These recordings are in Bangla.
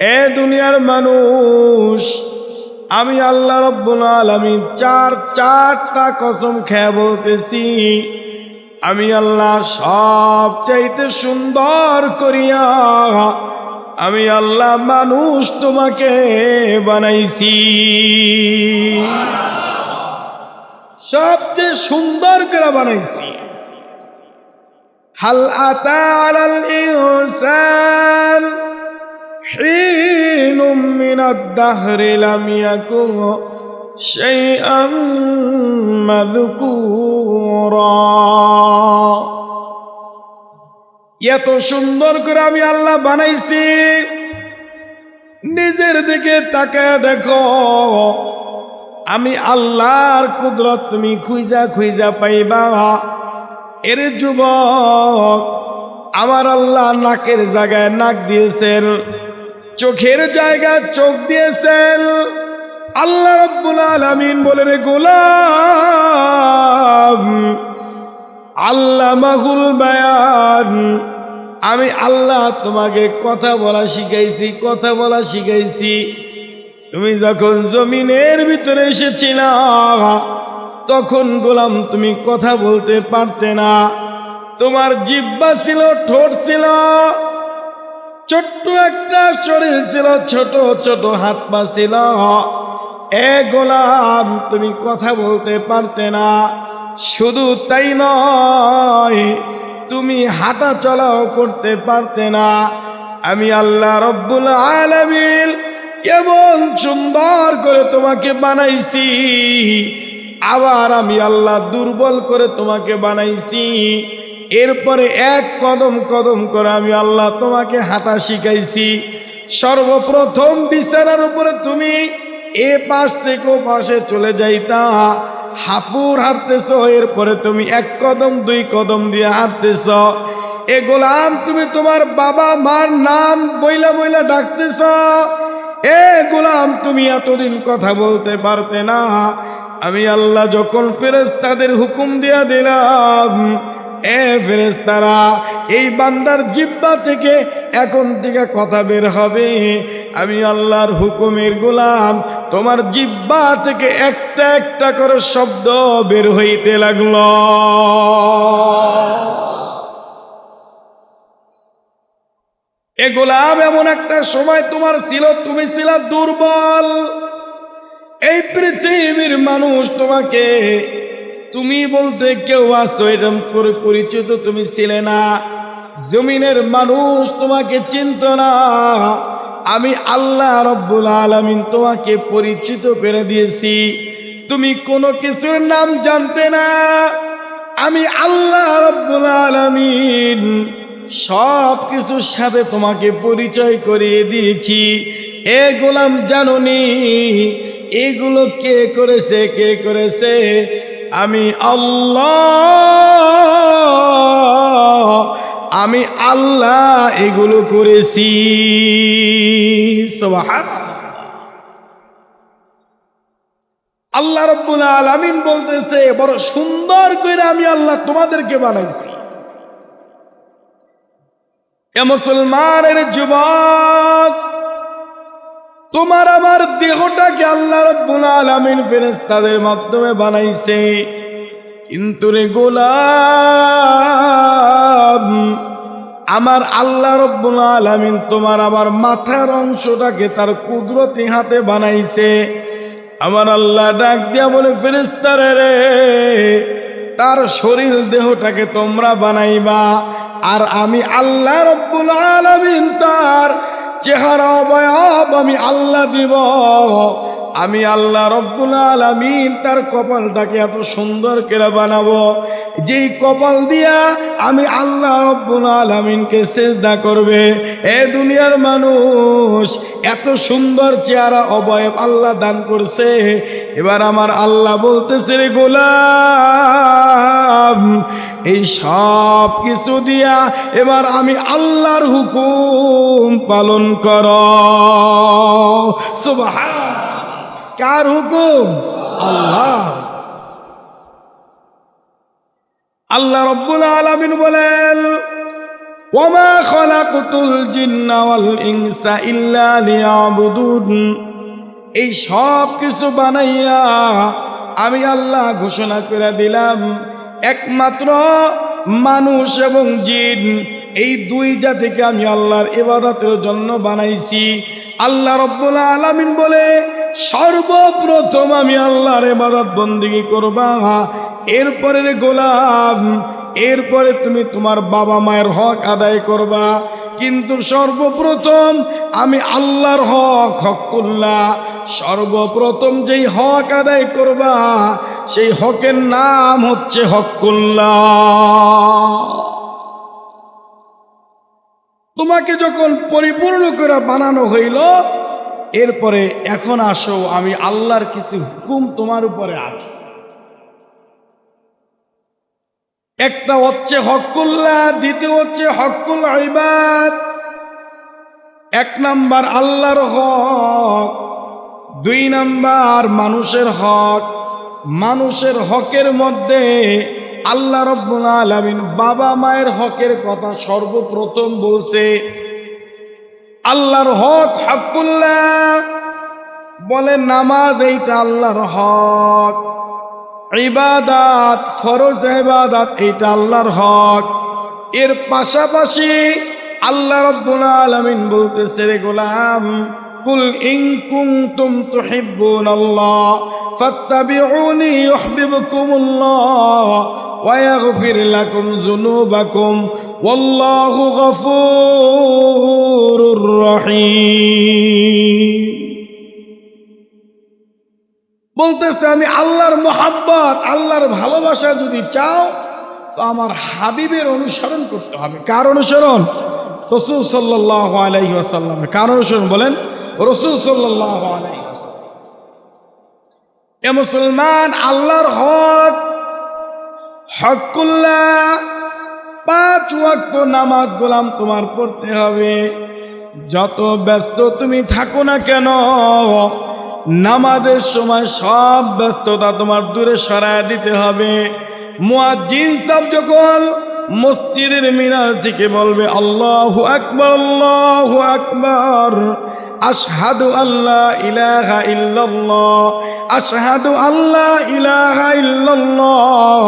এ দুনিয়ার মানুষ, আমি আল্লাহ রব্বুল আলামিন চার চারটা কসম খেয়ে বলতেছি, আমি আল্লাহ সব চাইতে সুন্দর করিয়া, আমি আল্লাহ মানুষ তোমাকে বানাইছি। সবচেয়ে সুন্দর করে বানাইছি। হাল আতা আলাল ইনসান। حين من الدهر لم يكن شيئا مذكورا এত সুন্দর করে আমি আল্লাহ বানাইছি নিজের দিকে তাকায় দেখো আমি আল্লাহর কুদরত তুমি খুঁজা খুঁজা পাইবা এর যুবক আমার আল্লাহ নাকের জায়গায় নাক দিয়েছেন চোখের জায়গায় চোখ দিয়েছেন আল্লাহ রব্বুল আলামিন বলে রে গোলাম আল্লাহ মাহুল বায়ান, আমি আল্লাহ তোমাকে কথা বলা শিখাইছি, কথা বলা শিখাইছি। তুমি যখন জমিনের ভিতরে এসেছিল, তখন গোলাম তুমি কথা বলতে পারতে না। তোমার জিব্বা ছিল, ঠোঁট ছিল ছোট্ট একটা শরীর ছিল, ছোট ছোট হাত পা ছিল। এ গোলাম, তুমি কথা বলতে পারতে না। শুধু তাই নয়, তুমি হাঁটা চলাও করতে পারতে না। আমি আল্লাহ রব্বুল আলমিন কেমন সুন্দর করে তোমাকে বানাইছি। আবার আমি আল্লাহ দুর্বল করে তোমাকে বানাইছি। এরপরে এক কদম কদম করে আমি আল্লাহ তোমাকে হাঁটা শিখাইছি। সর্বপ্রথম বিছানার উপরে তুমি এ পাশ থেকে ও পাশে চলে যাইতা। হাফুর হাঁটতেছ, এরপরে তুমি এক কদম, দুই কদম দিয়ে হাঁটতেছ। এ গোলাম, তুমি তোমার বাবা মার নাম বইলা বইলা ডাকতেছ। এ গোলাম, তুমি এতদিন কথা বলতে পারতে না। আমি আল্লাহ যখন ফেরেস্তাদের হুকুম দিয়া দিলাম এ ফেরেস্তারা এই বান্দার জিব্বা থেকে এখন থেকে কথা বের হবে। আমি আল্লাহর হুকুমের গোলাম, তোমার জিব্বা থেকে একটা একটা করে শব্দ বের হইতে লাগল। এ গোলাম, এমন একটা সময় তোমার ছিল, তুমি ছিল দুর্বল। এই পৃথিবীর মানুষ তোমাকে তুমি বলতে কেউ আসো এরম করে পরিচিত তুমি ছিলে না। জমিনের মানুষ তোমাকে চিনত না। আমি আল্লাহ রব্বুল আলমিন তোমাকে পরিচিত করে দিয়েছি। তুমি কোনো কিছুর নাম জানতে না। আমি আল্লাহ রব্বুল আলমিন সব কিছুর সাথে তোমাকে পরিচয় করিয়ে দিয়েছি। এ গোলাম জানুনি, এগুলো কে করেছে কে করেছে? আমি আল্লাহ আমি আল্লাহ এগুলো করেছি। আল্লাহ রব্বুল আলামিন বলতেছে, বড় সুন্দর করে আমি আল্লাহ তোমাদেরকে বানাইছি। এ মুসলমানের যুবক তোমার আমার দেহটাকে আল্লাহ রব্বুল আলামিন ফেরেশতাদের মাধ্যমে বানাইছে। কিন্তু রে গোলাম, আমার আল্লাহ রব্বুল আলামিন তোমার আবার মাথার অংশটাকে তার কুদরতি হাতে বানাইছে। আমার আল্লাহ ডাক দিয়া বলে ফেরেস্তারে রে, তার শরীর দেহটাকে তোমরা বানাইবা। আর আমি আল্লাহ রব্বুল আলামিন তার চেহারা অবয়ব আমি আল্লাহ দিব। আমি আল্লাহ রব্বুল আলামিন তার কপালটাকে এত সুন্দর করে বানাবো। যেই কপাল দিয়া আমি আল্লাহ রব্বুল আলামিনকে সেজদা করবে। এ দুনিয়ার মানুষ, এত সুন্দর চেহারা অবয়ব আল্লাহ দান করছে। এবার আমার আল্লাহ বলতেছে, রে গোলাম এই সব কিছু দিয়া এবার আমি আল্লাহর হুকুম পালন কর। কার হুকুম? আল্লাহ আল্লাহ রব্বুল আলামিন বলেন এই সব কিছু বানাইয়া আমি আল্লাহ ঘোষণা করে দিলাম একমাত্র মানুষ এবং জিন। এই দুই জাতিকে আমি আল্লাহর ইবাদতের জন্য বানাইছি। আল্লাহ রব্বুল আলামিন বলে, সর্বপ্রথম আমি আল্লাহর ইবাদত বন্দিগি করবা। এরপরে গোলাম, এরপরে তুমি তোমার বাবা মায়ের হক আদায় করবা। কিন্তু সর্বপ্রথম আমি আল্লাহর হক হক হকুল্লাহ সর্বপ্রথম যেই হক আদায় করবা, সেই হকের নাম হচ্ছে হকুল্লাহ তোমাকে যখন পরিপূর্ণ করে বানানো হইল, এরপরে এখন আসো, আমি আল্লাহর কিছু হুকুম তোমার উপরে আছে। একটা হচ্ছে হকুল্লাহ, দ্বিতীয় হচ্ছে হকুল ইবাদ। এক নাম্বার আল্লাহর হক, দুই নাম্বার মানুষের হক। মানুষের হকের মধ্যে আল্লাহ রব্বুল আলামিন বাবা মায়ের হকের কথা সর্বপ্রথম বলছে। আল্লাহর হক হকুল্লাহ, বলে নামাজ এইটা আল্লাহর হক। ইবাদাত, ফরজ ইবাদাত এটা আল্লাহর হক। এর পাশাপাশি আল্লাহ রব্বুল আলামিন বলতেছে, রে গোলাম, কুল ইন কুনতুম তুহিব্বুনাল্লাহ, ফাত্তাবিউনি ইউহিব্বুকুমুল্লাহ, ওয়া ইয়াগফির লাকুম যুনুবাকুম, ওয়াল্লাহু গফুরুর রহিম। বলতেছে, আমি আল্লাহর মোহাব্বত, আল্লাহর ভালোবাসা যদি চাও, তো আমার হাবিবের অনুসরণ করতে হবে। কার অনুসরণ? রসুল সাল্লাহ আলাইহি কার অনুসরণ বলেন? রসুল সাল্লাহ। এ মুসলমান, আল্লাহর হক, হকুল্লাহ, পাঁচ ওয়াক্ত নামাজ গোলাম তোমার পড়তে হবে। যত ব্যস্ত তুমি থাকো না কেন নামাজের সময় সব ব্যস্ততা তোমার দূরে সরায় দিতে হবে। মুয়াজ্জিন যখন মসজিদের মিনার থেকে বলবে, আল্লাহ আকবর আল্লাহ আকবর, আশহাদু আল্লাহ ইলাহা ইল্লাল্লাহ, আশহাদু আল্লাহ ইলাহা ইল্লাল্লাহ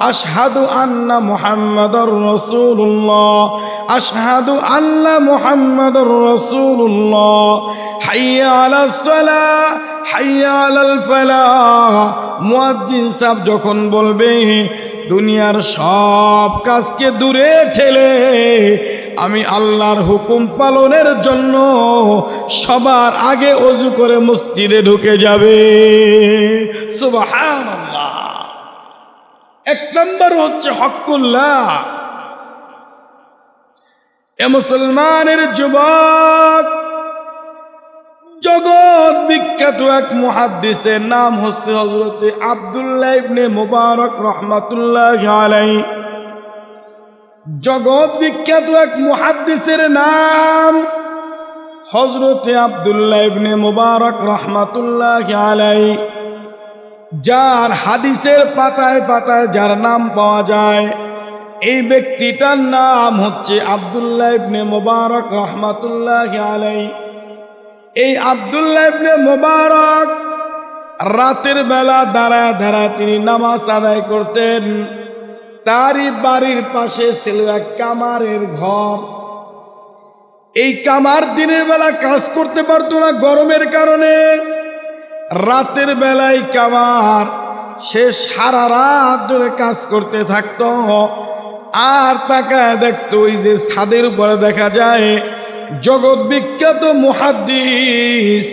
আশহাদু আন্না মুহাম্মাদুর রাসূলুল্লাহ, আশহাদু আন্না মুহাম্মাদুর রাসূলুল্লাহ। হাইয়া আলাস সালাহ হাইয়া আলাল ফালাহ মুয়াজ্জিন সাহেব যখন বলবে, দুনিয়ার সব কাজকে দূরে ঠেলে আমি আল্লাহর হুকুম পালনের জন্য সবার আগে অজু করে মসজিদে ঢুকে যাবে। সুবহানাল্লাহ। এক নম্বর হচ্ছে হকুল্লাহ। এ মুসলমানের যুবক, জগৎ বিখ্যাত এক মুহাদ্দিসের নাম হচ্ছে হজরতে আবদুল্লাহ ইবনে মুবারক রহমাতুল্লাহ আলাই জগৎ বিখ্যাত এক মুহাদ্দিসের নাম হজরতে আবদুল্লাহ ইবনে মুবারক রহমাতুল্লাহ আলাই যার হাদিসের পাতায় পাতায় যার নাম পাওয়া যায়, এই ব্যক্তিটার নাম হচ্ছে আবদুল্লাহ ইবনে মুবারক রহমাতুল্লাহ আলাই এই আবদুল্লাহ ইবনে মোবারক রাতের বেলা দাঁড়ায় দাঁড়ায় তিনি নামাজ আদায় করতেন। তারই বাড়ির পাশে ছিল এক কামারের ঘর। এই কামার দিনের বেলা কাজ করতে পারতো না গরমের কারণে। রাতের বেলায় কামার সে সারা রাত ধরে কাজ করতে থাকতো। আর তাকায় দেখতো ওই যে ছাদের উপরে দেখা যায়, জগৎ বিখ্যাত মুহাদ্দিস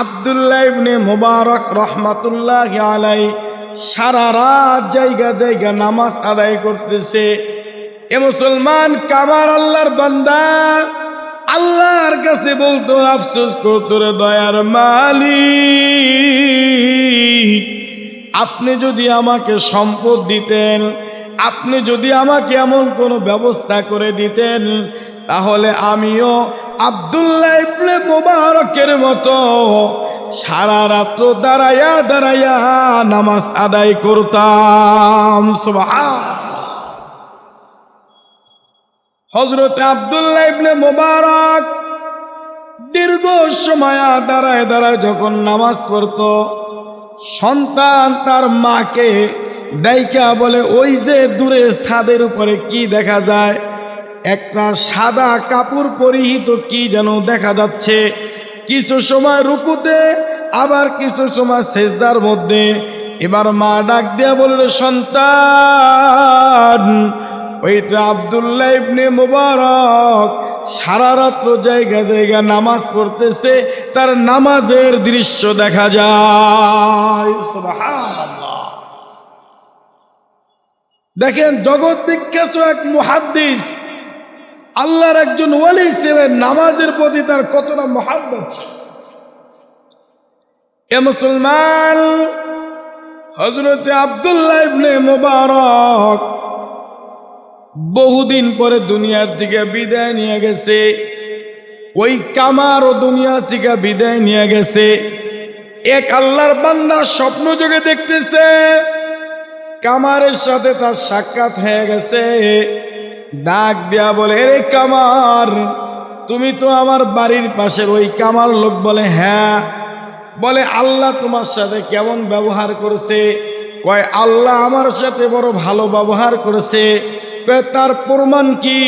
আবদুল্লাহ ইবনে মুবারক রহমাতুল্লাহ আলাই সারা রাত জায়গা জায়গা নামাজ আদায় করতেছে। এ মুসলমান কামার আল্লাহর বান্দা আল্লাহর কাছে বলতো, আফসোস করতো রে দয়ার মালিক। আপনি যদি আমাকে সম্পদ দিতেন, আপনি যদি আমাকে এমন কোনো ব্যবস্থা করে দিতেন, তাহলে আমিও আবদুল্লাহ ইবনে মোবারকের মতো সারা রাত্র দাঁড়াইয়া দাঁড়াইয়া নামাজ আদায় করতাম। সুবহান। হজরত আবদুল্লাহ ইবনে মোবারক দীর্ঘ সময় দাঁড়ায় দাঁড়ায় যখন নামাজ পড়ত, সন্তান তার মাকে ডাইকা বলে, ওই যে দূরে ছাদের উপরে কি দেখা যায়? একটা সাদা কাপড় পরিহিত কি যেন দেখা যাচ্ছে। কিছু সময় রুকুতে, আবার কিছু সময় সেজদার মধ্যে। এবার মা ডাক দিয়া বলল, সন্তান ওইটা আবদুল্লাহ ইবনে মুবারক সারা রাত্র জায়গা জায়গা নামাজ পড়তেছে, তার নামাজের দৃশ্য দেখা যায় দেখেন জগৎ বিখ্যাত এক মুহাদ্দিস, আল্লাহর একজন ওয়ালি ছিলেন, নামাজের প্রতি তার কতটা মহাব্বত। এ মুসলমান হজরতে আবদুল্লাহ ইবনে মুবারক বহুদিন পরে দুনিয়ার থেকে বিদায় নিয়ে গেছে। ওই কামারও দুনিয়া থেকে বিদায় নিয়ে গেছে। এক আল্লাহর বান্দা স্বপ্ন যোগে দেখতেছে, কামারের সাথে তার সাক্ষাৎ হয়ে গেছে। ডাক দেয়া বলে রে কামার, তুমি তো আমার বাড়ির পাশের ওই কামার লোক বলে হ্যাঁ। বলে, আল্লাহ তোমার সাথে কেমন ব্যবহার করেছে? কয়, আল্লাহ আমার সাথে বড় ভালো ব্যবহার করেছে। তার প্রমাণ কি?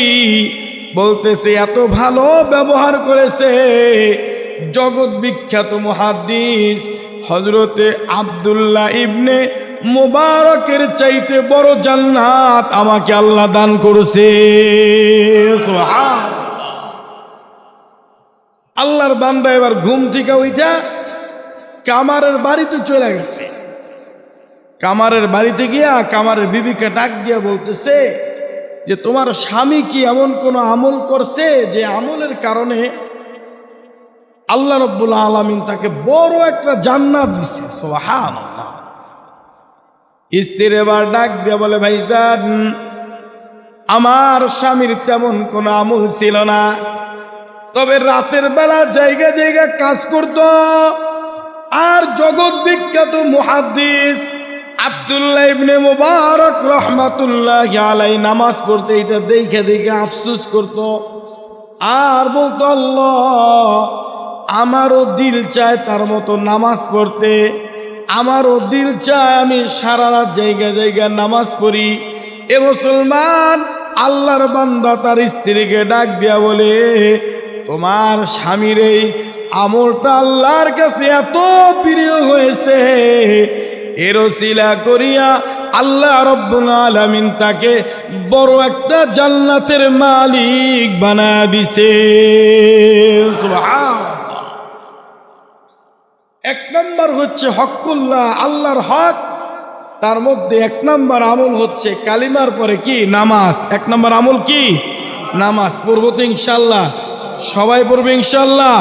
বলতেছে, এত ভালো ব্যবহার করেছে জগৎ বিখ্যাত মহাদিস হজরতে আবদুল্লাহ ইবনে মোবারকের চাইতে বড় জান্নাত আমাকে আল্লাহ দান করেছে। আল্লাহর বান্দা এবার ঘুম থেকে ওইটা কামারের বাড়িতে চলে গেছে। কামারের বাড়িতে গিয়া কামারের বিবিকে ডাক দিয়া বলতেছে যে তোমার স্বামী কি এমন কোন আমল করছে যে আমলের কারণে আল্লাহ রব্বুল আলমিন তাকে বড় একটা জান্নাত দিছে? সোহান স্ত্রীর এবার ডাক দিয়া বলে, ভাইজান, আমার স্বামীর তেমন কোনো আমল ছিল না। তবে রাতের বেলা জায়গা জায়গা কাজ করত। আর জগৎ বিখ্যাত মুহাদ্দিস আব্দুল্লাহ ইবনে মুবারক রহমাতুল্লাহ আলাই নামাজ পড়তে এটা দেখে দেখে আফসোস করত। আর বলতো, আল্লাহ, আমারও দিল চায় তার মতো নামাজ পড়তে। আমারও দিল চায় আমি সারা রাত জায়গা জায়গা নামাজ পড়ি। এ মুসলমান, আল্লাহর বান্দা তার স্ত্রীকে ডাক দিয়া বলে, তোমার স্বামীর এই আমলটা আল্লাহর কাছে এত প্রিয় হয়েছে। এরসিলা করিয়া আল্লাহ রব্বুল আলামিন তাকে বড় একটা জান্নাতের মালিক বানা দিছে। এক নম্বর হচ্ছে হকুল্লাহ, আল্লাহর হক। তার মধ্যে এক নম্বর আমল হচ্ছে কালিমার পরে কি? নামাজ। এক নম্বর আমল কি? নামাজ। পড়ব তো ইনশাল্লাহ সবাই পড়বে ইনশাল্লাহ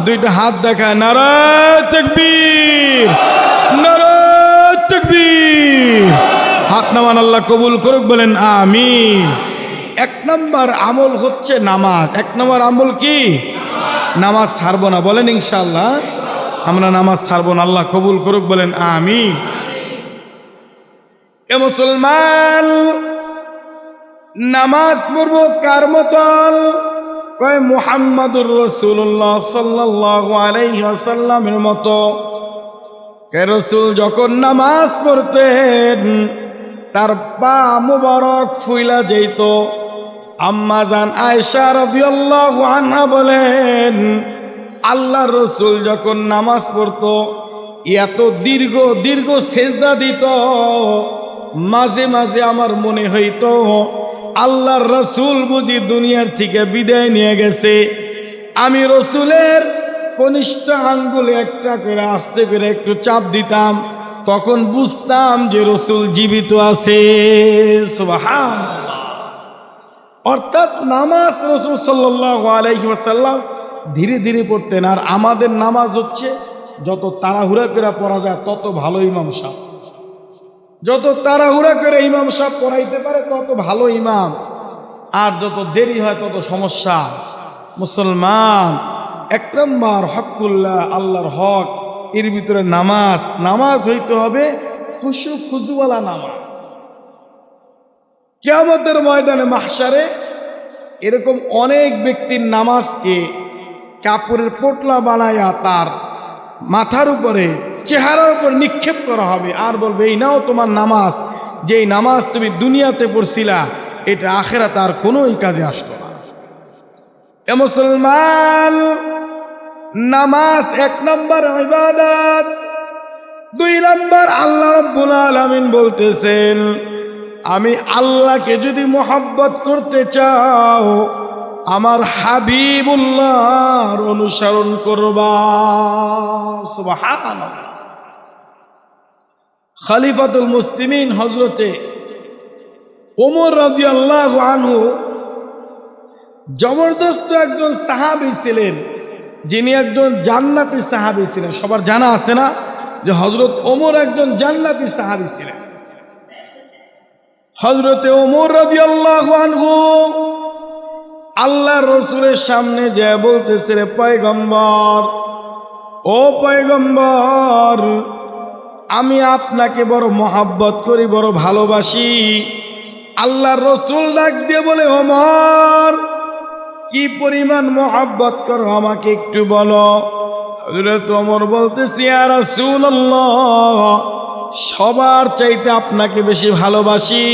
দুইটা হাত দেখায়। নারায় তকবীর। নারায় নামান আল্লাহ কবুল করুক, বলেন আমিন। এক নম্বর আমল হচ্ছে নামাজ। এক নম্বর আমল কি? নামাজ ছাড়বো না, বলেন ইনশাল্লাহ আমরা নামাজ ছাড়বো না, আল্লাহ কবুল করুক, বলেন আমি এ মুসলমান, নামাজ পড়ব কার মতন? কয় মুহাম্মাদুর রসুল্লাহ সাল্লাহ আলাইসাল্লামের মতো। রসুল যখন নামাজ পড়তেন তার পা মুবারক ফুইলা যেত আম্মা জান আয়সা রাদিয়াল্লাহু আনহা বলেন আল্লাহ রসুল যখন নামাজ পড়তো, এত দীর্ঘ দীর্ঘ সেজদা দিত। মাঝে মাঝে আমার মনে হইতো, আল্লাহর রসুল বুঝি দুনিয়ার থেকে বিদায় নিয়ে গেছে। আমি রসুলের কনিষ্ঠ আঙ্গুলে একটা করে আস্তে করে একটু চাপ দিতাম। তখন বুঝতাম যে রসুল জীবিত আছে। অর্থাৎ নামাজ রসুল সাল্লাহ ধীরে ধীরে পড়তেন। আর আমাদের নামাজ হচ্ছে, যত তাড়াহুড়া করে পড়া যায়, তত ভালো ইমাম সাহ যত তাড়াহুড়া করে ইমাম সাহ পড়াইতে পারে, তত ভালো ইমাম। আর যত দেরি হয়, তত সমস্যা। মুসলমান, এক নম্বর হকুল্লাহ আল্লাহর হক। এর ভিতরে নামাজ। নামাজ হইতে হবে খুশু খুজুওয়ালা নামাজ। কেয়ামতের ময়দানে মাহসারে এরকম অনেক ব্যক্তির নামাজকে কাপড়ের পোটলা বানায়া তার মাথার উপরে, চেহারার উপর নিক্ষেপ করা হবে। আর বলবে, এই নাও তোমার নামাজ। যেই নামাজ তুমি দুনিয়াতে পড়ছিলা, এটা আখেরা তার কোনোই কাজে আসলো না। এ মুসলমান নামাজ এক নম্বর ইবাদত, দুই নম্বর আল্লাহ রব্বুল আলামিন বলতেছেন, আমি আল্লাহকে যদি মোহাব্বত করতে চাও, আমার হাবিবুল্লাহর অনুসরণ করবা। খলিফাতুল মুসলিমিন হজরতে ওমর রাদিয়াল্লাহু আনহু জবরদস্ত একজন সাহাবী ছিলেন। যিনি একজন জান্নাতি সাহাবী ছিলেন, সবার জানা আছে না যে হজরত ওমর একজন জান্নাতি সাহাবী ছিলেন। হজরতে ওমর রাদিয়াল্লাহু আনহু আল্লাহ রসুলের সামনে যে বলতেছে, রে পয়গম্বর, ও পয়গম্বর, আমি আপনাকে বড় মহাব্বত করি, বড় ভালোবাসি। আল্লাহ রসুল ডাক দিয়ে বলে, ওমর কি পরিমাণ মহাব্বত করো আমাকে একটু বলো? হযরত ওমর বলতেছি আর সবার চাইতে আপনাকে বেশি ভালোবাসি,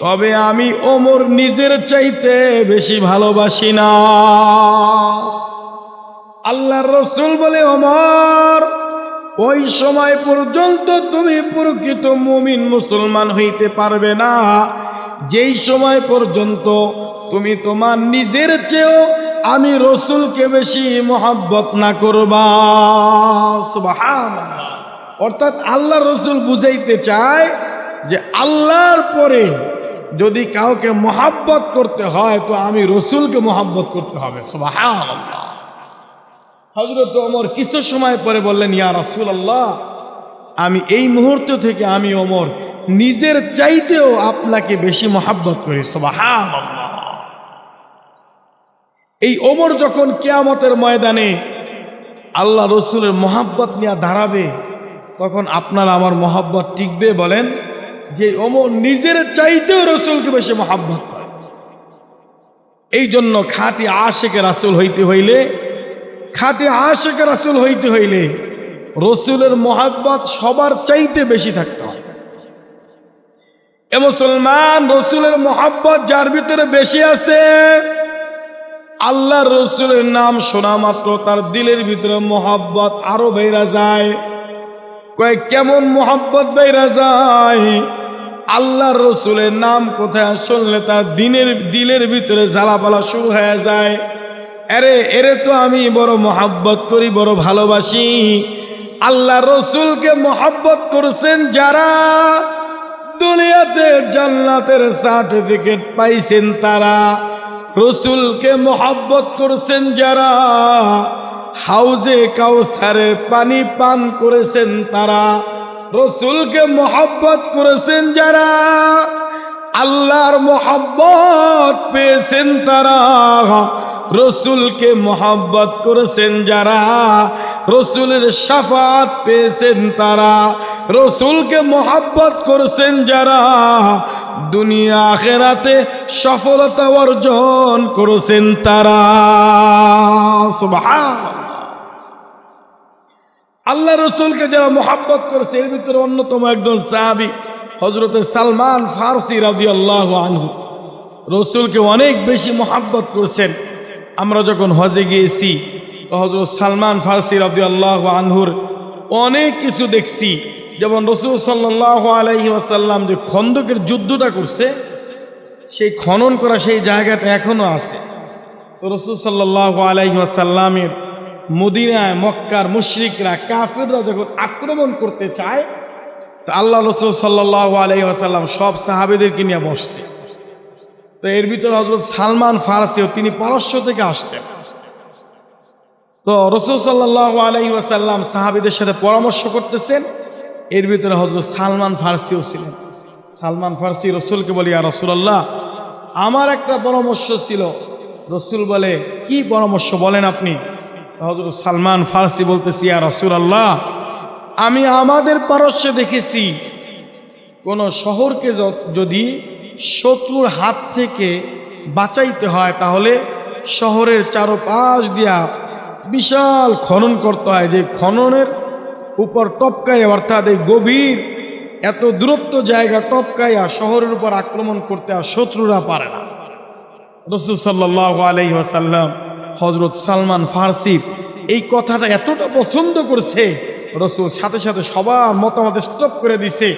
তবে আমি ওমর নিজের চাইতে বেশি ভালোবাসি না। আল্লাহর রসুল বলে, ওমর, ওই সময় পর্যন্ত তুমি প্রকৃত মুমিন মুসলমান হইতে পারবে না। যেই সময় পর্যন্ত তুমি তোমার নিজের চেয়েও আমি রসুলকে বেশি মোহাব্বত না করবা। অর্থাৎ আল্লাহ রসুল বুঝাইতে চায় যে আল্লাহর পরে যদি কাউকে মোহাব্বত করতে হয়, তো আমি রসুলকে মোহাব্বত করতে হবে। হজরত ওমর কিছু সময় পরে বললেন, ইয়া রসুল আল্লাহ আমি এই মুহূর্ত থেকে আমি ওমর নিজের চাইতেও আপনাকে বেশি মহাব্বত করি। সুবহানাল্লাহ। এই ওমর যখন কেয়ামতের ময়দানে আল্লাহ রসুলের মহাব্বত নিয়ে দাঁড়াবে, তখন আপনার আমার মহাব্বত টিকবে বলেন যে ওমর নিজের চাইতেও রসুলকে বেশি মহাব্বত করে। এই জন্য খাঁটি আশেকে রাসুল হইতে হইলে, খাঁটি আশেকে রাসুল হইতে হইলে রসুলের মহাব্বত সবার চাইতে বেশি থাকতে হয়। এ মুসলমান রসুলের মহাব্বত যার ভিতরে বেশি আছে আল্লাহ রসুলের নাম শোনা মাত্র, তার দিলের ভিতরে মহাব্বত আরও বেড়া যায়। কয়েক কেমন মহাব্বত বেড়া যায়? আল্লাহ রসুলের নাম কোথায় শুনলে তার দিনের, দিলের ভিতরে জ্বালাপালা শুরু হয়ে যায়। আরে, এরে তো আমি বড় মহাব্বত করি, বড় ভালোবাসি। আল্লাহ রসুলকে মহাব্বত করছেন যারা দুনিয়াতে জান্নাতের সার্টিফিকেট পাইছেন তারা। রসুলকে মোহাব্বত করেছেন যারা, হাউজে কাউসারের পানি পান করেছেন তারা, রসুলকে মোহাব্বত করেছেন যারা, আল্লাহর মোহাব্বত পেয়েছেন তারা, রসুলকে মোহাব্বত করেছেন যারা রসুলের সাফাত পেয়েছেন তারা। রসুলকে মহাব্বত করেছেন যারা। দুনিয়া আখেরাতে সফলতা অর্জন করেছেন তারা। আল্লাহ রসুলকে যারা মোহাব্বত করেছে, এর ভিতরে অন্যতম একজন সাহাবি হজরতে সালমান ফারসি রাজি আল্লাহ আনহু। রসুলকে অনেক বেশি মোহাব্বত করছেন। আমরা যখন হজে গিয়েছি হজরত সালমান ফারসি রাজি আল্লাহ আনহুর অনেক কিছু দেখছি। যেমন রসুল সাল্লাহ আলহি আসাল্লাম যে খন্দকের যুদ্ধটা করছে, সেই খনন করা সেই জায়গাটা এখনও আছে। তো রসুল সাল্লাহ আলহি আসাল্লামের মদিনায়, মক্কার মুশরিকরা, কাফিররা যখন আক্রমণ করতে চায়, তো আল্লাহ রসুল সাল্লাহ আলহি আসাল্লাম সব সাহাবেদেরকে নিয়ে বসছে। তো এর ভিতরে হজরত সালমান ফারসিও তিনি পারস্য থেকে আসছেন। তো রসুল সাল্লাহ আলহি আসাল্লাম সাহাবিদের সাথে পরামর্শ করতেছেন। এর ভিতরে হজরত সালমান ফার্সিও ছিলেন। সালমান ফার্সি রসুলকে বলি আর রসুল্লাহ আমার একটা পরামর্শ ছিল। রসুল বলে, কি পরামর্শ বলেন আপনি? হজরত সালমান ফার্সি বলতেছি আর রসুল আল্লাহ আমি আমাদের পারস্যে দেখেছি, কোন শহরকে যদি শত্রুর হাত থেকে বাঁচাইতে হয়, তাহলে শহরের চারোপাশ দিয়া বিশাল খনন করতে হয়। যে খননের উপর টপকায় অর্থাৎ এই গভীর, এত দূরত্ব জায়গা টপকাইয়া শহরের উপর আক্রমণ করতে আর শত্রুরা পারে না। রসুল সাল্লাহ আলহি আসাল্লাম হজরত সালমান ফার্সি এই কথাটা এতটা পছন্দ করছে, রসুল সাথে সাথে সবার মতামত স্টপ করে দিছে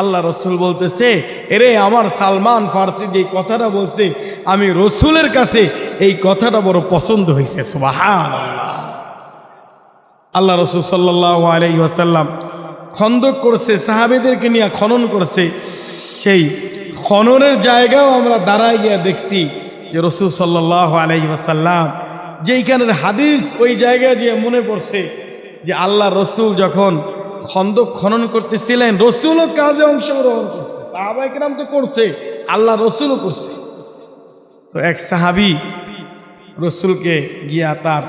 আল্লাহ রসুল বলতেছে, এরে আমার সালমান ফার্সি যে কথাটা বলছে, আমি রসুলের কাছে এই কথাটা বড় পছন্দ হয়েছে সুবাহান আল্লাহ রসুল সাল্লাহ আলহি আসাল্লাম খন্দক করছে, সাহাবেদেরকে নিয়ে খনন করছে। সেই খননের জায়গাও আমরা দাঁড়ায় গিয়ে দেখছি যে রসুল সাল্লাহ আলহি আসাল্লাম যেইখানের হাদিস ওই জায়গায় যে মনে পড়ছে যে আল্লাহ রসুল যখন খন্দক খনন করতেছিলেন, রসুলও কাজে অংশগ্রহণ করছে। সাহাবাইকেরাম তো করছে, আল্লাহ রসুলও করছে। তো এক সাহাবি রসুলকে গিয়া তার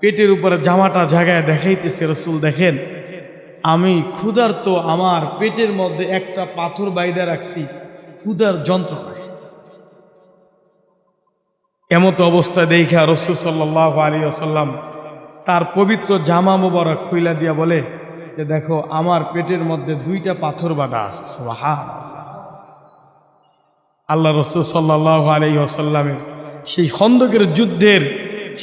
পেটের উপরে জামাটা জায়গায় দেখাইতেছে, রসুল দেখেন, আমি ক্ষুধার তো আমার পেটের মধ্যে একটা পাথর বাইদা রাখছি, ক্ষুধার যন্ত্রণায়। এমত অবস্থা দেখা রসুল সাল্লাহ আলী আসাল্লাম তার পবিত্র জামা মোবারক খুইলা দিয়া বলে যে দেখো, আমার পেটের মধ্যে দুইটা পাথর বাটা আছে, সুবহান। আল্লাহ রসুল সাল্লাহ আলী আসাল্লামের সেই খন্দকের যুদ্ধের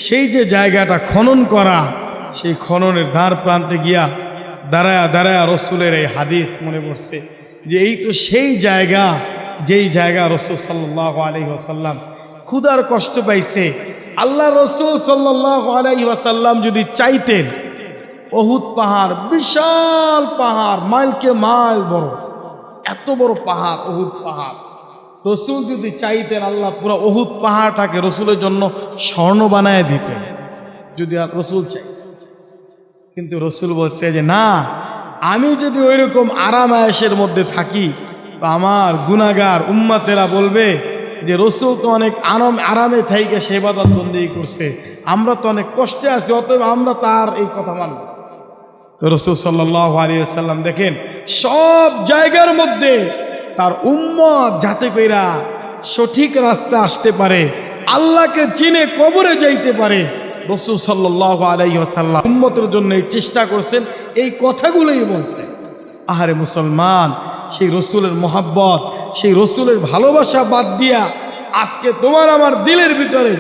সেই যে জায়গাটা খনন করা, সেই খননের দ্বার প্রান্তে গিয়া দাঁড়ায়া দাঁড়ায়া রসুলের এই হাদিস মনে পড়ছে যে এই তো সেই জায়গা, যেই জায়গা রসুল সাল্লাহ আলী আসাল্লাম ক্ষুদার কষ্ট পাইছে আল্লাহ রসুল সাল্লাহ আলাই ওয়াসাল্লাম যদি চাইতেন অহুত পাহাড়, বিশাল পাহাড়, মাইলকে মাইল বড়। এত বড় পাহাড়, অহুত পাহাড়। রসুল যদি চাইতেন আল্লাহ পুরো অহুত পাহাড়টাকে রসুলের জন্য স্বর্ণ বানায় দিতেন, যদি রসুল চাই। কিন্তু রসুল বলছে যে, না, আমি যদি ওই রকম আরাম আয়াসের মধ্যে থাকি, তো আমার গুনাগার উম্মাতেরা বলবে যে, রসুল তো অনেক আরাম, আরামে থাইকে সেবাদত বন্দি করছে। আমরা তো অনেক কষ্টে আছি, অতএব আমরা তার এই কথা মানব তো রসুল সাল্লাহ আলিয়াল্লাম দেখেন, সব জায়গার মধ্যে তার উম্মত যাতে কইরা সঠিক রাস্তা আসতে পারে, আল্লাহকে চিনে কবরে যাইতে পারে। রসুল সাল্লাহ আলাইসাল্লাম উম্মতের জন্য এই চেষ্টা করছেন, এই কথাগুলোই বলছেন। আহারে মুসলমান, সেই রসুলের মোহাব্বত, সেই রসুলের ভালোবাসা বাদ দিয়া আজকে তোমার আমার দিলের ভিতরে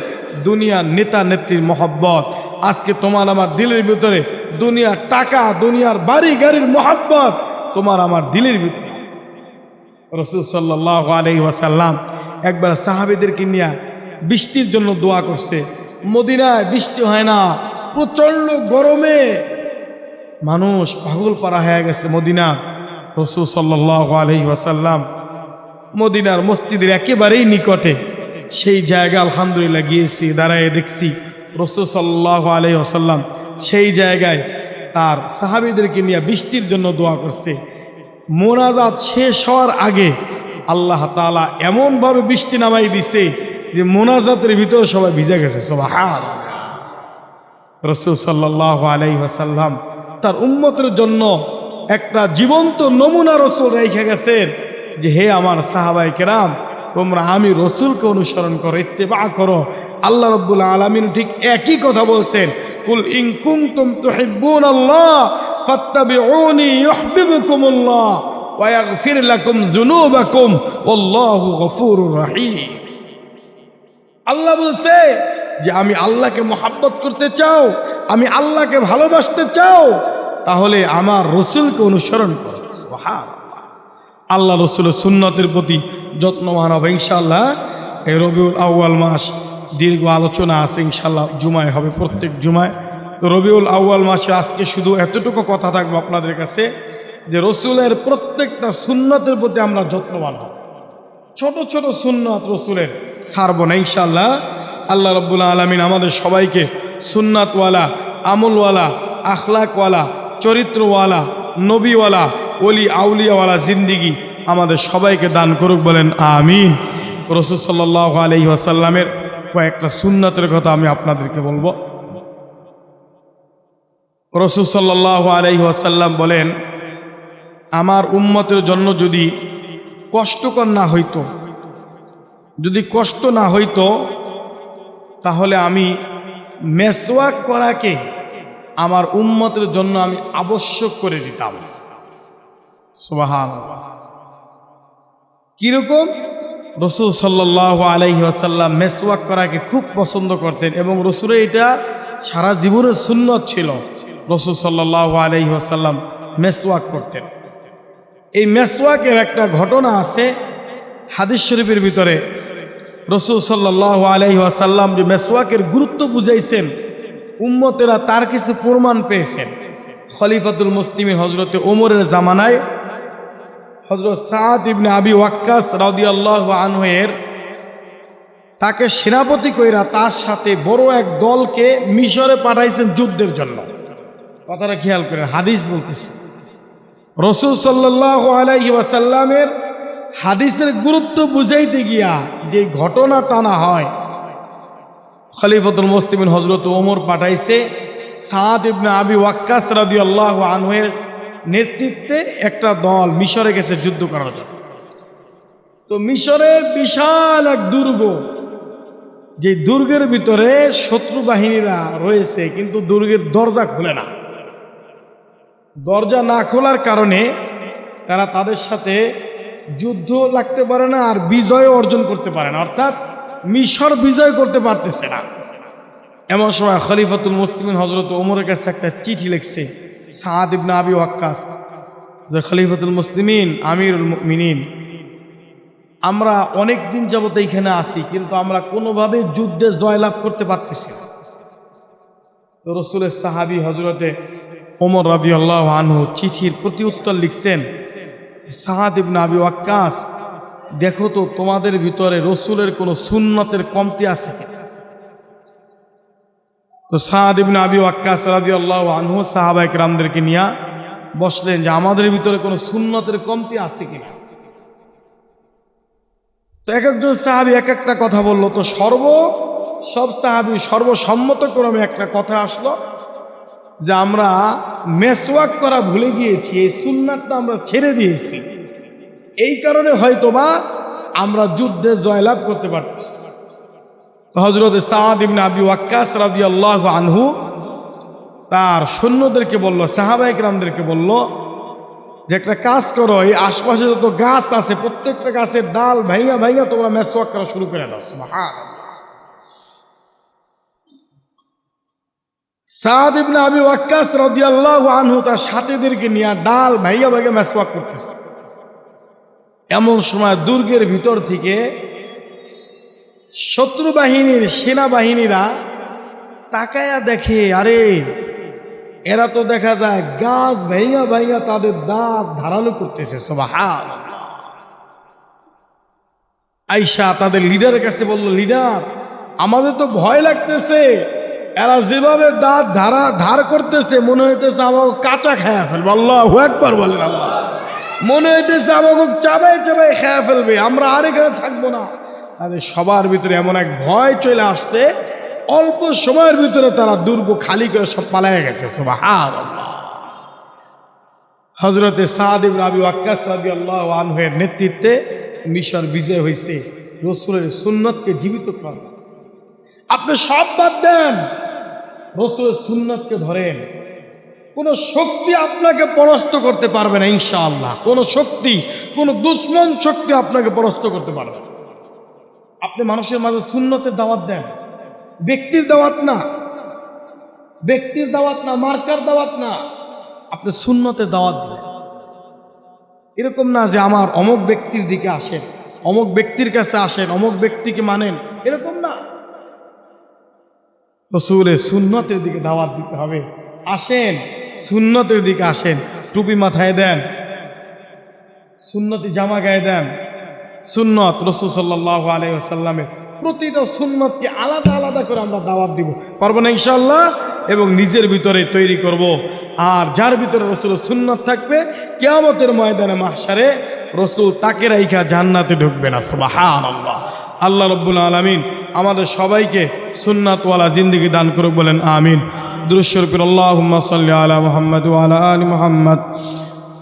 দুনিয়ার নেতা নেত্রীর মহব্বত আজকে তোমার আমার দিলের ভিতরে দুনিয়ার টাকা, দুনিয়ার বাড়ি, গাড়ির মহাব্বত তোমার আমার দিলের ভিতরে। রসুল সাল্লাহ আলহি ওয়াসাল্লাম একবার সাহাবিদেরকে নিয়ে বৃষ্টির জন্য দোয়া করছে। মদিনায় বৃষ্টি হয় না, প্রচণ্ড গরমে মানুষ পাগল পাড়া হয়ে গেছে মদিনা। রসুল সাল্লাহ আলহি ওয়াসাল্লাম মদিনার মসজিদের একেবারেই নিকটে সেই জায়গা আলহামদুলিল্লাহ গিয়েছি, দাঁড়ায় দেখছি রসুল সাল্লাহ আসাল্লাম সেই জায়গায় তার সাহাবিদেরকে নিয়ে বৃষ্টির জন্য দোয়া করছে। মোনাজাত শেষ হওয়ার আগে আল্লাহ তালা এমনভাবে বৃষ্টি নামাই দিছে যে মোনাজাতের ভিতরে সবাই ভিজে গেছে সবাই রসুল সাল্লাহ আলাই আসাল্লাম তার উম্মতের জন্য একটা জীবন্ত নমুনা রসুল রেখে গেছেন যে, হে আমার সাহাবাই কেরাম তোমরা আমি রসুলকে অনুসরণ করো, ইত্তেবা করো। আল্লাহ রব্বুল আলমিন ঠিক একই কথা বলছেন, কুল ইনকুম তুম তো হিব্বুন আল্লাহ ফাত্তাবিউনি ইউহিব্বুকুমুল্লাহ ওয়া ইয়াগফির ওয়াল্লাহু গফুরুর রহিম। আল্লাহ বলছে যে, আমি আল্লাহকে মোহাব্বত করতে চাও, আমি আল্লাহকে ভালোবাসতে চাও, তাহলে আমার রসুলকে অনুসরণ করো। আল্লাহ রসুলের সুন্নতের প্রতি যত্নবান হবে ইনশাল্লাহ এই রবিউল আউয়াল মাস দীর্ঘ আলোচনা আছে ইনশাল্লাহ জুমায় হবে, প্রত্যেক জুমায়। তো রবিউল আউয়াল মাসে আজকে শুধু এতটুকু কথা থাকব আপনাদের কাছে যে রসুলের প্রত্যেকটা সুন্নতের প্রতি আমরা যত্নবান হব। ছোট ছোট সুন্নত রসুলের সারব না ইনশাল্লাহ আল্লাহ রব্বুল্লা আলমিন আমাদের সবাইকে সুন্নাতওয়ালা, আমলওয়ালা, আখলাকওয়ালা, চরিত্রওয়ালা, নবীওয়ালা অলি আউলিয়াওয়ালা জিন্দিগি আমাদের সবাইকে দান করুক বলেন আমিন। রসুল সাল্লাহ আলহি আসাল্লামের কয়েকটা সুন্নতের কথা আমি আপনাদেরকে বলব। রসুল সাল্লাহ আলহি আসাল্লাম বলেন, আমার উম্মতের জন্য যদি কষ্টকর না হইতো, যদি কষ্ট না হইতো, তাহলে আমি মেসওয়াক করাকে আমার উম্মতের জন্য আমি আবশ্যক করে দিতাম। কীরকম? রসুল সাল্লাহ আলাইহি আসাল্লাম মেসওয়াক করাকে খুব পছন্দ করতেন এবং রসুলের এটা সারা জীবনের সুন্নত ছিল। রসুল সাল্লাহ আলাইহি আসাল্লাম মেসওয়াক করতেন। এই মেসওয়াকের একটা ঘটনা আছে হাদিস শরীফের ভিতরে। রসুল সাল্লাহ আলাইহি আসাল্লাম যে মেসওয়াকের গুরুত্ব বুঝাইছেন, উম্মতেরা তার কিছু প্রমাণ পেয়েছেন। খলিফাতুল মুসলিমের হজরতে ওমরের জামানায় হজরত সাদ ইবনে আবি ওয়াক্কাস রাউদি আল্লাহ আনহের তাকে সেনাপতি কইরা তার সাথে বড় এক দলকে মিশরে পাঠাইছেন যুদ্ধের জন্য। কথাটা খেয়াল করেন, হাদিস বলতেছে। রসুল সাল্লাহ আলাইহি ওয়াসাল্লামের হাদিসের গুরুত্ব বুঝাইতে গিয়া যে ঘটনা টানা হয়, খলিফতুল মুসলিমিন হজরত ওমর পাঠাইছে সাদ ইবনে আবি ওয়াক্কাস রাউদি আল্লাহ আনহুয়ের নেতৃত্বে একটা দল মিশরে গেছে যুদ্ধ করার জন্য। তো মিশরে বিশাল এক দুর্গ। যে দুর্গের ভিতরে শত্রু বাহিনীরা রয়েছে, কিন্তু দুর্গের দরজা খুলে না। দরজা না খোলার কারণে তারা তাদের সাথে যুদ্ধ লাগতে পারে না আর বিজয় অর্জন করতে পারে না। অর্থাৎ মিশর বিজয় করতে পারতেছে না। এমন সময় খলিফাতুল মুসলিমিন হজরত ওমরের কাছে একটা চিঠি লিখছে সাদ ইবনে আবি ওয়াক্কাস। যে খলিফাতুল মুসলিমিন, আমিরুল মিনিন আমরা অনেক দিন যাবত এইখানে আসি কিন্তু আমরা কোনোভাবে যুদ্ধে জয়লাভ করতে পারতেছি তো রসুলের সাহাবি হজরতে ওমর রাজি আল্লাহ আনহু চিঠির প্রতি উত্তর লিখছেন সাহাদ ইবনে আবি ওয়াক্কাস, দেখো তো তোমাদের ভিতরে রসুলের কোনো সুন্নতের কমতি আছে কিনা? তো সাহাদ ইবনে আবি ওয়াক্কাস রাজি আল্লাহ আনহু সাহাবাইক রামদেরকে নিয়ে বসলেন যে আমাদের ভিতরে কোনো সুন্নতের কমতি আছে কিনা। তো এক একজন সাহাবি এক একটা কথা বলল। তো সর্ব, সব সাহাবি সর্বসম্মত ক্রমে একটা কথা আসলো যে আমরা মেসওয়াক করা ভুলে গিয়েছি, এই সুন্নাতটা আমরা ছেড়ে দিয়েছি। এই কারণে হয়তোবা আমরা যুদ্ধে জয়লাভ করতে পারতেছি হজরত সাদ আনহু তার সৈন্যদেরকে বলল সাহাবাইক রামদেরকে বলল, যে একটা কাজ করো, এই আশপাশে যত গাছ আছে, প্রত্যেকটা গাছের ডাল ভাইয়া ভাইয়া তোমরা মেসওয়াক করা শুরু করে দাও। সাদ আনহু তার সাথীদেরকে নিয়ে ডাল ভাইয়া ভাইয়া করতেছে। এমন সময় দুর্গের ভিতর থেকে শত্রু বাহিনীর সেনাবাহিনীরা তাকায়া দেখে, আরে, এরা তো দেখা যায় গাছ ভাইয়া ভাইয়া তাদের দাঁত ধারালো করতেছে সবাহার আইসা তাদের লিডারের কাছে বলল, লিডার, আমাদের তো ভয় লাগতেছে, এরা যেভাবে দাঁত ধারা, ধার করতেছে, মনে হইতেছে আমাকে কাঁচা খায়া ফেলবে। আল্লাহ একবার বলেন আল্লাহ। মনে হইতেছে আমাকে চাবাই চাবাই খায়া ফেলবে, আমরা আর এখানে থাকব না। তাদের সবার ভিতরে এমন এক ভয় চলে আসছে, অল্প সময়ের ভিতরে তারা দুর্গ খালি করে সব পালায় গেছে হজরতে সাদিব রাবি ওয়াক্কাস রাবি আল্লাহ আনহের নেতৃত্বে মিশর বিজয় হয়েছে, রসুলের সুন্নতকে জীবিত করেন আপনি সব বাদ দেন, রসুলের সুন্নতকে ধরেন। কোনো শক্তি আপনাকে পরাস্ত করতে পারবে না, ইনশাআল্লাহ। কোনো শক্তি, কোনো দুশ্মন শক্তি আপনাকে পরাস্ত করতে পারবে না। আপনি মানুষের মাঝে সুন্নতের দাওয়াত দেন। ব্যক্তির দাওয়াত না। ব্যক্তির দাওয়াত না, মার্কার দাওয়াত না। আপনি শূন্যতে দাওয়াত দেন। এরকম না যে আমার অমুক ব্যক্তির দিকে আসেন, অমুক ব্যক্তির কাছে আসেন, অমুক ব্যক্তিকে মানেন। এরকম না। রসুলের সুন্নতের দিকে দাওয়াত দিতে হবে। আসেন, সুন্নতের দিকে আসেন। টুপি মাথায় দেন। সুন্নতি জামা গায়ে দেন। সুন্নত, রসুল সাল্লাহ আলাইসাল্লামের প্রতিটা সুন্নতকে আলাদা আলাদা করে আমরা দাওয়াত দিব। পারব না ইনশাল্লাহ এবং নিজের ভিতরে তৈরি করব। আর যার ভিতরে রসুল সুন্নত থাকবে, কেয়ামতের ময়দানে মাসারে রসুল তাকে রাইখা জান্নাতে ঢুকবে না সুবাহান আল্লাহ আল্লাহ রব্বুল আলমিন আমাদের সবাইকে সুন্নাতওয়ালা জিন্দিগি দান করুক বলেন, আমিন। দুরুশ্বরপুর আল্লাহ মোহাম্মদ আলা আলী মোহাম্মদ।